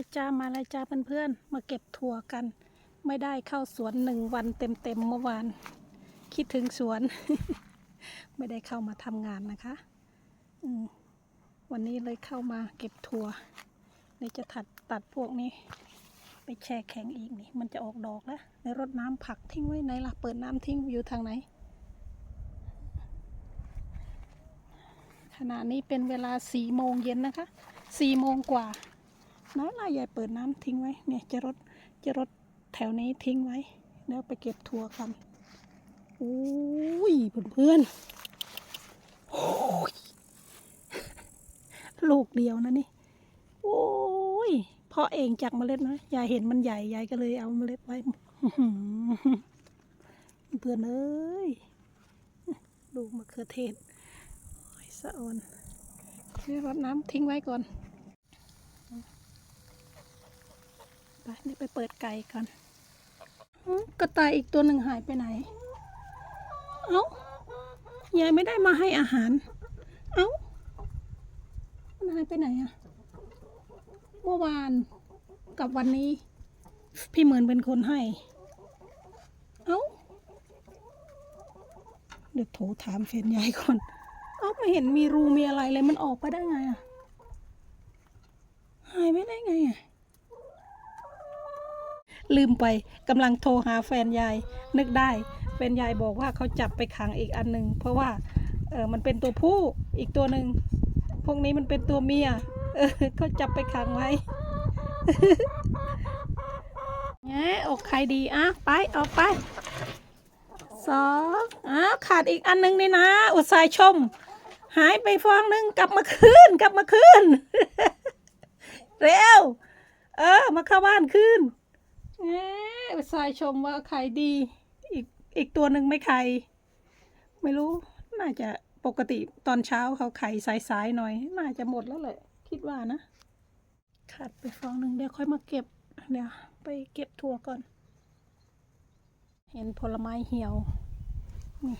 เลยจ้ามาเลยจ้าเพื่อนๆมาเก็บถั่วกัน ไม่ได้เข้าสวนหนึ่งวันเต็มๆเมื่อวาน คิดถึงสวน ไม่ได้เข้ามาทำงานนะคะวันนี้เลยเข้ามาเก็บถั่วเลยจะตัดตัดพวกนี้ ไปแช่แข็งอีกนี่ มันจะออกดอกแล้วในรดน้ำผักทิ้งไว้ไหนล่ะเปิดน้ำทิ้งอยู่ทางไหนขณะนี้เป็นเวลาสี่โมงเย็นนะคะสี่โมงกว่า น้อยลายใหญ่เปิดน้ำทิ้งไว้ เนี่ยจะรดจะรดแถวนี้ทิ้งไว้ แล้วไปเก็บถั่วกันอุ้ยเพื่อนๆโอ้ยลูกเดียวนะนี่ โอ้ยเพาะเองจากเมล็ดนะยายเห็นมันใหญ่ยายก็เลยเอาเมล็ดไว้เพื่อนเอ้ยลูกมะเขือเทศโอ้ยสะออนนี่รดน้ำทิ้งไว้ก่อน ไปนี่ไปเปิดไก่ก่อนกระต่ายอีกตัวหนึ่งหายไปไหน เอ้ายายไม่ได้มาให้อาหาร เอ้า มันหายไปไหนอะเมื่อวานกับวันนี้ พี่เหมือนเป็นคนให้ เอ้า เดี๋ยวโทรถามแฟนยายก่อน เอ้าไม่เห็นมีรูมีอะไรเลยมันออกไปได้ไงอะหายไปได้ไงอะ ลืมไปกำลังโทรหาแฟนยายนึกได้แฟนยายบอกว่าเขาจับไปขังอีกอันหนึ่งเพราะว่าเออมันเป็นตัวผู้อีกตัวหนึ่งพวกนี้มันเป็นตัวเมียเออเขาจับไปขังไว้แง่อกใครดีอะไปเอาไปสองอ้าวขาดอีกอันหนึ่งนี่นะ อุตส่าห์ชม หายไปฟองหนึ่งกลับมาคืนกลับมาคืนเร็ว เออ มาเข้าบ้านคืน เอ๊ะอุตส่าห์ชมว่าไข่ดี อีกอีกตัวหนึ่งไม่ไข่ไม่รู้ น่าจะปกติตอนเช้าเขาไข่สายๆหน่อย น่าจะหมดแล้วแหละ คิดว่านะ ขาดไปฟองหนึ่งเดี๋ยวค่อยมาเก็บ เดี๋ยวไปเก็บถั่วก่อน เห็นผลไม้เหี่ยว นี่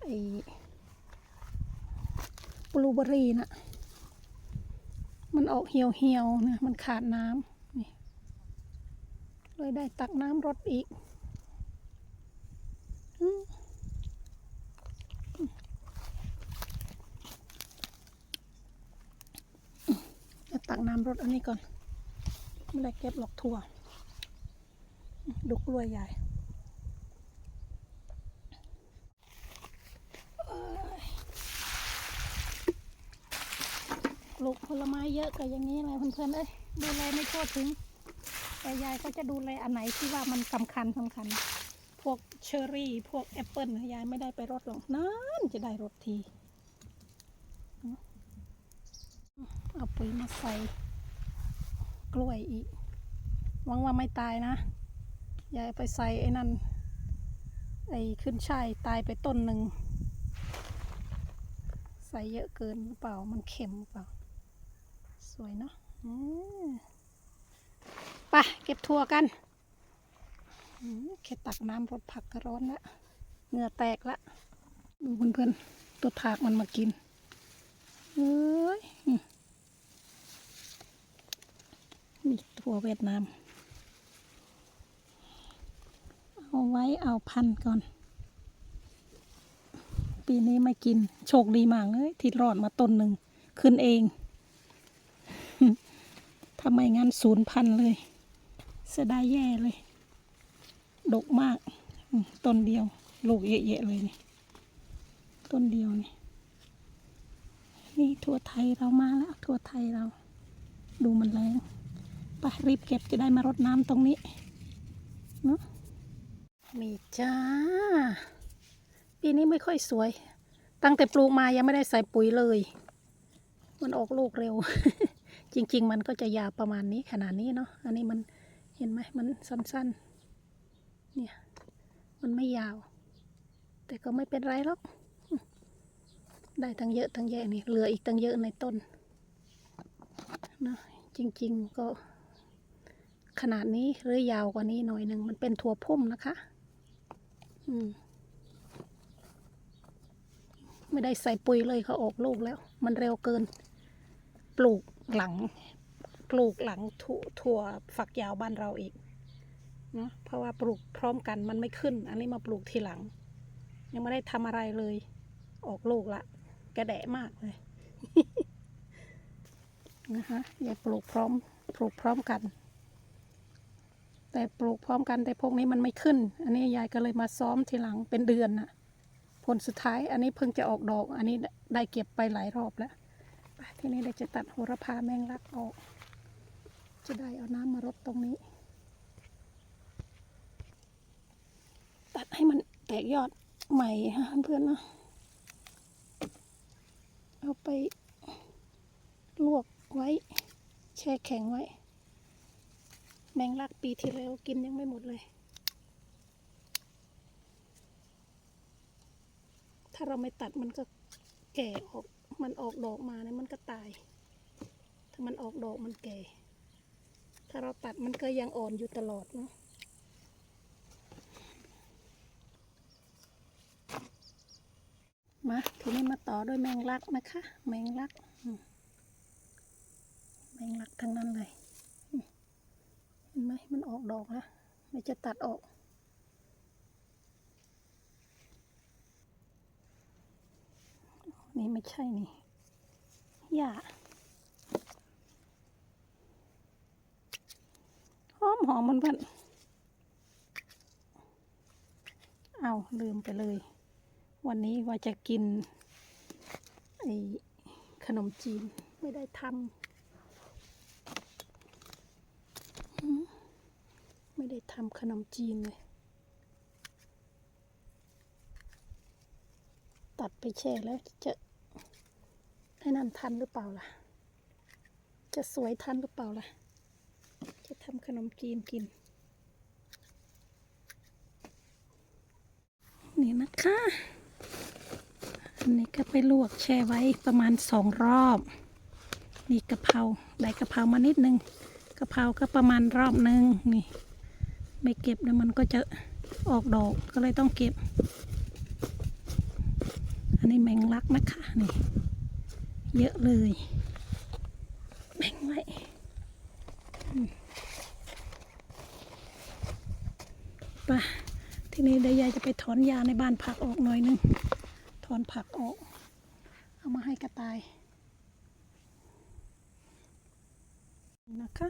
ไอ้บลูเบอรี่นะมันออกเหี่ยวเหี่ยวๆนะ มันขาดน้ำ เลยได้ตักน้ำรดอีกอืมเดี๋ยวตักน้ำรดอันนี้ก่อน ไม่ได้เก็บหลอกถั่วดูกล้วยใหญ่ปลูกผลไม้เยอะก็อย่างนี้แหละเพื่อนๆเอ้ยดูแลไม่ทั่วถึง แต่ยายก็จะดูแลอันไหนที่ว่ามันสำคัญสำคัญ พวกเชอร์รี่ พวกแอปเปิลยายไม่ได้ไปรดหรอกนั่นจะได้รดทีเอาปุ๋ยมาใส่กล้วยอีกหวังว่าไม่ตายนะยายไปใส่ไอ้นั่นไอ้ขึ้นช่ายตายไปต้นหนึ่งใส่เยอะเกินหรือเปล่ามันเค็มหรือเปล่า สวยเนาะ ไปเก็บถั่วกันอืมแค่ตักน้ำรดผักก็ร้อนละเหงื่อแตกละ ดูเพื่อนๆ ตัวถากมันมากินเอ้ยมนี่ถั่วเวียดนาม เอาไว้เอาพันก่อน ปีนี้ไม่กิน โชคดีมากเลยที่รอดมาต้นหนึ่ง ขึ้นเองถ้าไมงั้นศูนย์พันเลย เสียดายแย่เลย ดกมาก ต้นเดียว ลูกเยอะๆเลยนี่ ต้นเดียวนี่ นี่ทั่วไทยเรามาแล้ว ทั่วไทยเรา ดูมันแรงไปรีบเก็บจะได้มารดน้ำตรงนี้ เนาะมีจ้า ปีนี้ไม่ค่อยสวย ตั้งแต่ปลูกมายังไม่ได้ใส่ปุ๋ยเลย มันออกลูกเร็ว จริง ๆ มันก็จะยาวประมาณนี้ขนาดนี้เนาะ อันนี้มัน ห็นไหมมันสั้นๆ เนี่ย มันไม่ยาว แต่ก็ไม่เป็นไรหรอก ได้ทั้งเยอะทั้งแยะนี่ เหลืออีกตั้งเยอะในต้นนะจริง ๆ ก็ขนาดนี้หรือยาวกว่านี้หน่อยหนึ่งมันเป็นถั่วพุ่มนะคะ อืม ไม่ได้ใส่ปุ๋ยเลยเขาออกลูกแล้ว มันเร็วเกิน ปลูกหลัง ปลูกหลังถั่วถั่วฝักยาวบ้านเราอีกเนาะเพราะว่าปลูกพร้อมกันมันไม่ขึ้น อันนี้มาปลูกทีหลัง ยังไม่ได้ทำอะไรเลย ออกลูกละ กระแดะมากเลยนะคะอย่าปลูกพร้อมปลูกพร้อมกัน แต่ปลูกพร้อมกันแต่พวกนี้มันไม่ขึ้น อันนี้ยายก็เลยมาซ้อมทีหลังเป็นเดือนน่ะ ผลสุดท้าย อันนี้เพิ่งจะออกดอก อันนี้ได้เก็บไปหลายรอบแล้วทีนี้เราจะตัดโหระพาแมงลักออก จะได้เอาน้ำมารดตรงนี้ ตัดให้มันแตกยอดใหม่ฮะเพื่อนๆนะเอาไปลวกไว้ แช่แข็งไว้ แมงลักปีที่แล้วกินยังไม่หมดเลย ถ้าเราไม่ตัดมันก็แก่ออก มันออกดอกมาเนี่ยมันก็ตาย ถ้ามันออกดอกมันแก่ ถ้าเราตัดมันก็ยังอ่อนอยู่ตลอดเนาะมาทีนี้มาต่อด้วยแมงลักนะคะ แมงลัก แมงลักทั้งนั้นเลยเห็นไหมมันออกดอกแล้วไม่จะตัดออก นี่ไม่ใช่นี่หญ้า อมหอมมันเพื่อนเอาลืมไปเลย วันนี้ว่าจะกินไอ้ขนมจีนไม่ได้ทำไม่ได้ทำขนมจีนเลยตัดไปแช่แล้วจะให้นั่นทันหรือเปล่าล่ะ จะสวยทันหรือเปล่าล่ะ จะทำขนมจีนกิน นี่นะคะ อันนี้ก็ไปลวกแช่ไว้ประมาณสองรอบ นี่กะเพราได้กะเพรามานิดนึงกะเพราก็ประมาณรอบนึงนี่ ไม่เก็บแล้วมันก็จะออกดอกก็เลยต้องเก็บ อันนี้แมงลักนะคะนี่ เยอะเลยแบ่งไว้อืม ไปทีนี้เดี๋ยวยายจะไปถอนยาในบ้านผักออกหน่อยนึง ถอนผักออก เอามาให้กระต่ายนะคะ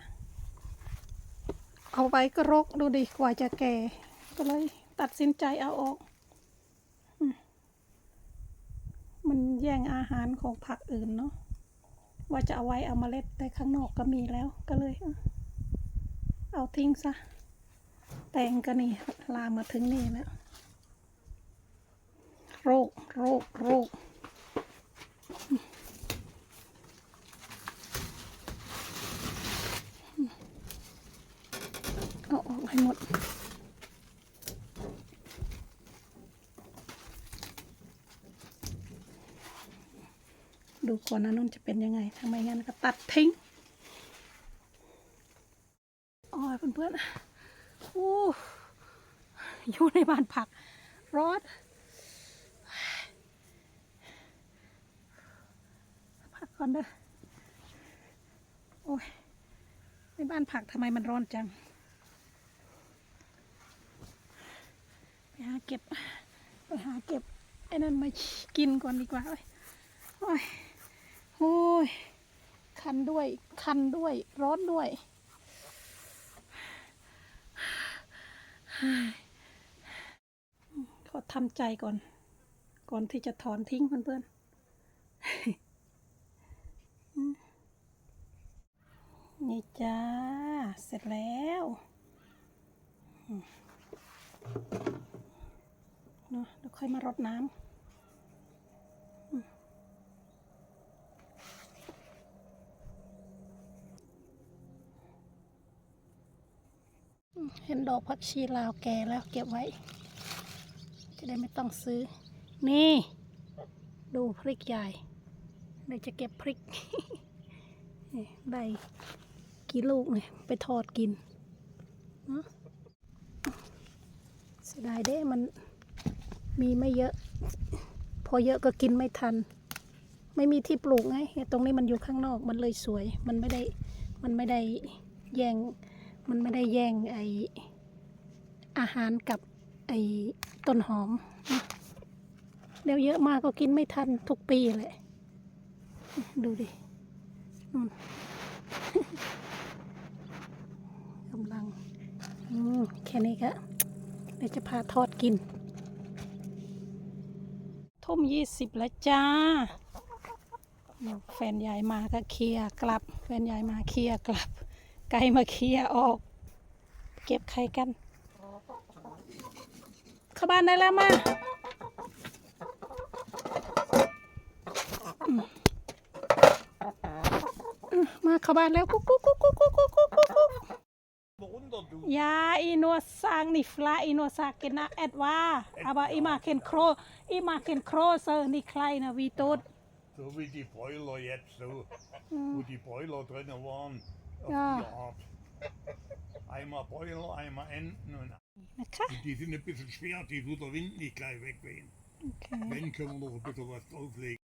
เอาไว้ก็รกดูดิกว่าจะแก่ ก็เลยตัดสินใจเอาออก มันแย่งอาหารของผักอื่นเนาะ ว่าจะเอาไว้เอามาเล็ดแต่ข้างนอกก็มีแล้วก็เลย เอาทิ้งซะ แตงก็นี่ลามมาถึงนี่แล้วโรคโรคโรคเอาออกให้หมดดูก่อนนะนุ่นจะเป็นยังไงทำไมงั้นก็ตัดทิ้งอ๋อเพื่อนๆ อ้อยู่ในบ้านผักร้อนพักก่อนเด้อโอ้ยในบ้านผักทำไมมันร้อนจังไปหาเก็บไปหาเก็บไอ้นั่นมากินก่อนดีกว่าเอ้ยโอ้ยโอ้ยคันด้วยคันด้วยร้อนด้วย ขอทำใจก่อน ก่อนที่จะถอนทิ้งเพื่อนๆ นี่จ้า เสร็จแล้วเนาะเดี๋ยวค่อยมารดน้ำ เห็นดอกผักชีลาวแก่แล้วเก็บไว้ จะได้ไม่ต้องซื้อ นี่ ดูพริกใหญ่เดี๋ยวจะเก็บพริกได้กี่ลูกเนี่ยไปทอดกินเนอะเสียดายเด้มันมีไม่เยอะ พอเยอะก็กินไม่ทัน ไม่มีที่ปลูกไงตรงนี้มันอยู่ข้างนอกมันเลยสวย มันไม่ได้มันไม่ได้แย่ง มันไม่ได้แย่งไออาหารกับไอต้นหอมเดี๋ยวเยอะมากก็กินไม่ทันทุกปีเลย ดูดินู่นกำลังอืแค่นี้ก็เดี๋ยวจะพาทอดกิน ทุ่มยี่สิบแล้วจ้า แฟนยายมาก็เคลียร์กลับ แฟนยายมาเคลียร์กลับ ไก่มาเคลียออก เก็บไข่กัน เข้าบ้านได้แล้วมาอมาเข้าบ้านแล้วกุ๊กกุ๊กกุ๊กกุ๊กกุ๊กกุ๊กกุ๊กกุ๊กยาอีนัวสร้างนี่ฟลาอีนัวสากินนะแอดว่าอาบาอีมาเคนโครอีมาเคนโครเซอร์นี่ใครนะวีตูด So wie die Broiler jetzt, so. Hm. Wo die Broiler drin waren. ja. Einmal Beutel, einmal Enten und und die sind ein bisschen schwer, die tut der Wind nicht gleich wegwehen. Okay. Wenn können wir noch ein bisschen was drauflegen.